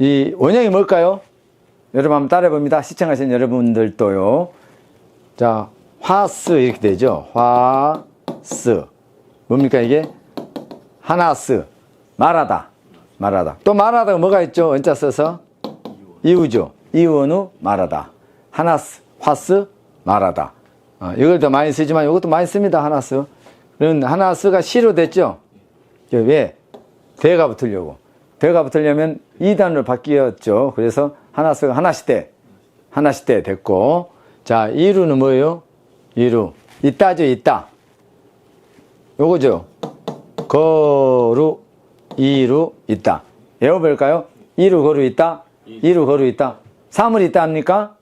이 원형이 뭘까요? 여러분 한번 따라해 봅니다. 시청하신 여러분들도요. 자, 화스 이렇게 되죠. 화스. 뭡니까 이게? 하나스. 말하다. 말하다. 또 말하다가 뭐가 있죠? 원자 써서 이유죠. 이유는 말하다. 하나스, 화스, 말하다. 어, 이걸 더 많이 쓰지만 이것도 많이 씁니다. 하나스. 그런 하나스가 시로 됐죠. 왜? 대가 붙으려고. 대가 붙으려면 이단으로 바뀌었죠. 그래서 하나스가 하나시대, 하나시대 됐고. 자, 이루는 뭐예요? 이루. 있다죠, 있다. 요거죠. 거루, 이루, 있다. 외워볼까요? 이루, 거루, 있다. 이루, 거루, 있다. 사물이 있다 합니까?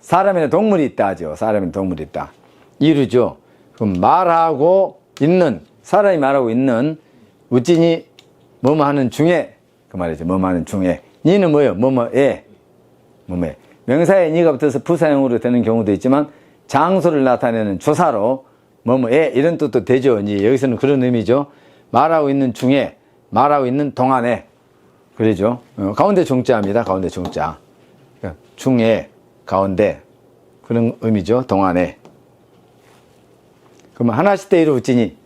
사람에는 동물이 있다 하죠. 사람에는 동물이 있다. 이루죠. 그럼 말하고 있는, 사람이 말하고 있는 우진이 뭐뭐 하는 중에, 그 말이죠. 뭐뭐 하는 중에. 니는 뭐요? 뭐뭐에. 뭐뭐에. 명사에 니가 붙어서 부사형으로 되는 경우도 있지만 장소를 나타내는 조사로 뭐뭐에 이런 뜻도 되죠. 이제 여기서는 그런 의미죠. 말하고 있는 중에, 말하고 있는 동안에. 그러죠. 어, 가운데 중자입니다. 가운데 중자. 그러니까 중에, 가운데. 그런 의미죠. 동안에. 그러면 하나씩 때 이루 웃지니,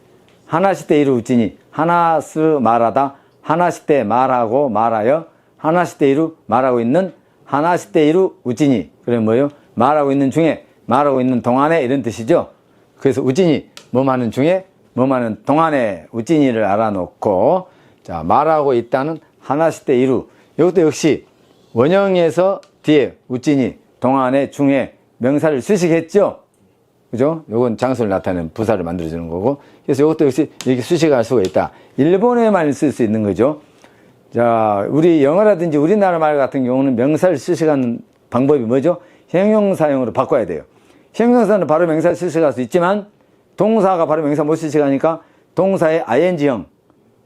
하나씩 때 이루 웃지니, 하나스 말하다, 하나씩 때 말하고 말하여, 하나씩 때 이루 말하고 있는, 하나씩 때 이루 웃지니. 그래 뭐요? 말하고 있는 중에, 말하고 있는 동안에 이런 뜻이죠. 그래서 우진이 뭐하는 중에 뭐하는 동안에 우진이를 알아놓고 자 말하고 있다는 하나씩 때 이루 이것도 역시 원형에서 뒤에 우진이 동안에 중에 명사를 수식했죠 그죠? 요건 장소를 나타내는 부사를 만들어주는 거고 그래서 이것도 역시 이렇게 수식할 수가 있다 일본에만 쓸 수 있는 거죠 자 우리 영어라든지 우리나라 말 같은 경우는 명사를 수식하는 방법이 뭐죠? 형용사형으로 바꿔야 돼요 형용사는 바로 명사 수식할 수 있지만 동사가 바로 명사 못 수식하니까 동사의 ing형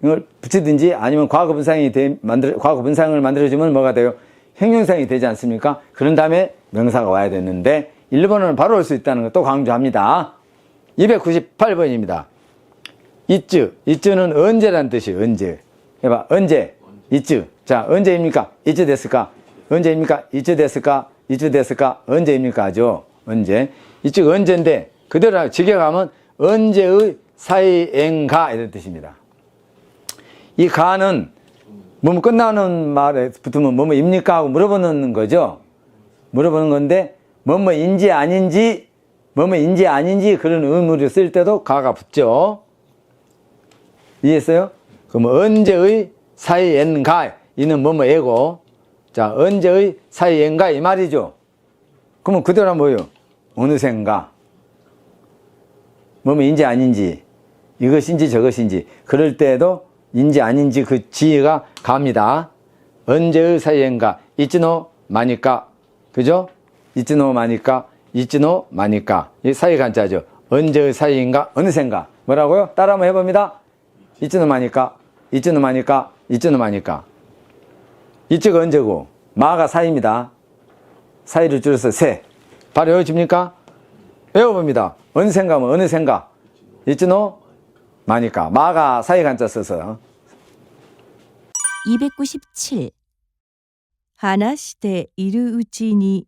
이걸 붙이든지 아니면 과거 분사형이 돼, 만들어 과거 분사형을 만들어주면 뭐가 돼요? 형용사형이 되지 않습니까? 그런 다음에 명사가 와야 되는데 일본어는 바로 올 수 있다는 걸또 강조합니다. 298번입니다. 이쯔 이쯔는 언제란 뜻이에요. 언제. 해봐. 언제. 이쯔. 자, 언제입니까? 이쯔 됐을까? 언제입니까? 이쯔 됐을까? 이쯔 됐을까? 언제입니까? 죠 언제. 이쪽 언제인데 그대로 직역하면 언제의 사이엔가 이런 뜻입니다. 이 가는 뭐뭐 끝나는 말에 붙으면 뭐뭐입니까 하고 물어보는 거죠. 물어보는 건데 뭐뭐인지 아닌지 뭐뭐인지 아닌지 그런 의무를 쓸 때도 가가 붙죠. 이해했어요? 그럼 언제의 사이엔가 이는 뭐뭐애고 자 언제의 사이엔가 이 말이죠. 그러면 그대로 뭐예요? 어느샌가 뭐뭐인지 아닌지 이것인지 저것인지 그럴 때도 인지 아닌지 그 지혜가 갑니다. 언제의 사이인가 이즈노 마니까 그죠? 이즈노 마니까 이즈노 마니까 이 사이 간자죠. 언제의 사이인가 어느샌가 뭐라고요? 따라 한번 해봅니다. 이즈노 마니까 이즈노 마니까 이즈노 마니까 이즈가 언제고 마가 사이입니다. 사이를 줄여서 세 바로 외워집니까? 외워봅니다. 언생가 뭐 어느 생가 있지노 마니까 마가 사이 간자 써서 297話しているうちに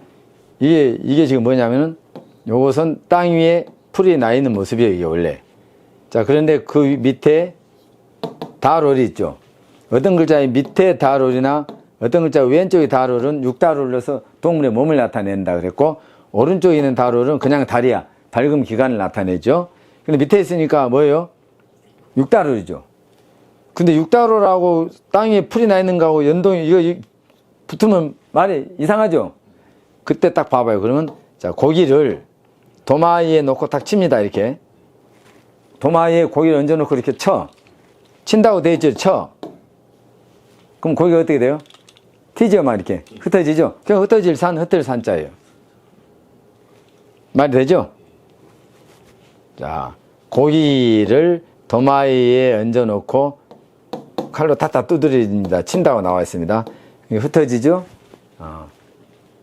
이게 이게 지금 뭐냐면은 요것은 땅 위에 풀이 나 있는 모습이에요 이게 원래. 자 그런데 그 밑에 다롤이 있죠. 어떤 글자의 밑에 다롤이나 어떤 글자 왼쪽의 다롤은 육다롤을 넣어서 동물의 몸을 나타낸다 그랬고 오른쪽에 있는 다롤은 그냥 다리야. 밝음 기간을 나타내죠. 근데 밑에 있으니까 뭐예요? 육다롤이죠. 근데 육다롤하고 땅에 풀이 나 있는 거하고 연동이 이거 이- 붙으면 말이 이상하죠. 그때 딱 봐봐요. 그러면 자 고기를 도마 위에 놓고 딱 칩니다. 이렇게 도마 위에 고기를 얹어놓고 이렇게 쳐 친다고 돼 있죠. 쳐 그럼 거기가 어떻게 돼요? 튀죠, 막 이렇게. 흩어지죠? 그 흩어질 산, 흩을 산자예요. 말이 되죠? 자, 고기를 도마 위에 얹어놓고 칼로 탁탁 두드립니다. 친다고 나와 있습니다. 흩어지죠?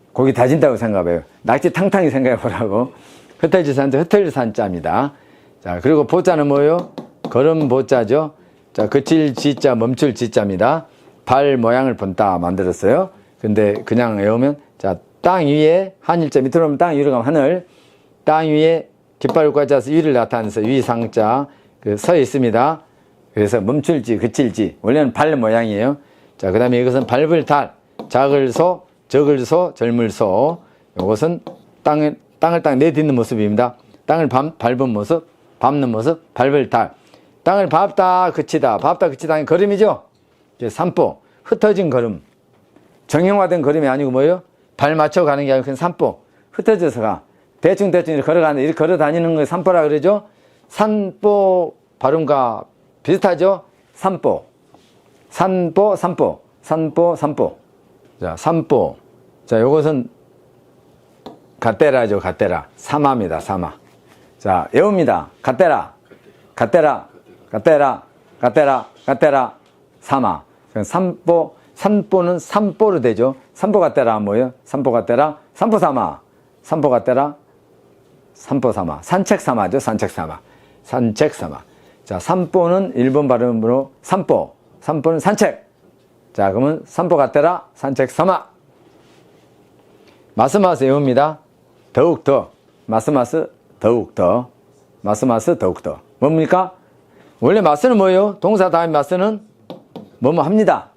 어. 고기 다진다고 생각해요. 낙지 탕탕이 생각해 보라고. 흩어질 산자, 흩어질 산자입니다. 자, 그리고 보자는 뭐요? 걸음 보자죠? 자, 그칠 지자, 멈출 지자입니다. 발 모양을 본따 만들었어요. 근데 그냥 외우면, 자, 땅 위에 한일자 밑으로 오면 땅 위로 가면 하늘, 땅 위에 깃발과 자서 위를 나타내서 위상자, 그 서 있습니다. 그래서 멈출지, 그칠지. 원래는 발 모양이에요. 자, 그 다음에 이것은 밟을 달, 작을 소, 적을 소, 젊을 소. 이것은 땅에, 땅을 딱 내딛는 모습입니다. 땅을 밟, 밟은 모습, 밟는 모습, 밟을 달. 땅을 밟다, 그치다, 밟다, 그치다 하는 걸음이죠? 이제 산보, 흩어진 걸음. 정형화된 걸음이 아니고 뭐예요? 발 맞춰 가는 게 아니고 그냥 산보. 흩어져서 가. 대충 대충 이렇게 걸어가는, 이렇게 걸어 다니는 걸 산보라 그러죠? 산보 발음과 비슷하죠? 산보. 산보, 산보. 산보, 산보. 자, 산보. 자, 요것은 갓데라죠, 갓데라. 사마입니다, 사마. 자, 외웁니다. 갓데라. 갓데라. 갓데라. 갓데라. 갓데라. 사마. 그럼 산보, 산보는 산보로 되죠. 산보 갓데라 뭐예요? 산보 갓데라. 산보 사마. 산보 갓데라. 산보 사마. 산책 사마죠, 산책 사마. 산책 사마. 자, 산보는 일본 발음으로 산보. 산보는 산책. 자, 그러면 산포 가테라 산책 삼아. 마스마스 외웁니다. 더욱더. 마스마스 더욱더. 마스마스 더욱더. 뭡니까? 원래 마스는 뭐예요? 동사 다음 마스는 뭐뭐 합니다.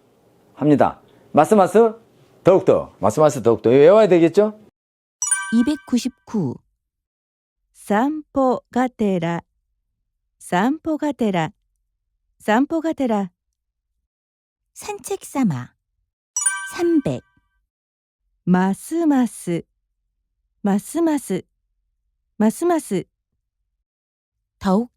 합니다. 마스마스 더욱더. 마스마스 더욱더. 외워야 되겠죠? 299. 산포 가테라. 산포 가테라. 산포 가테라. 산책 삼아. 300 마스마스. 마스마스. 마스마스. 더욱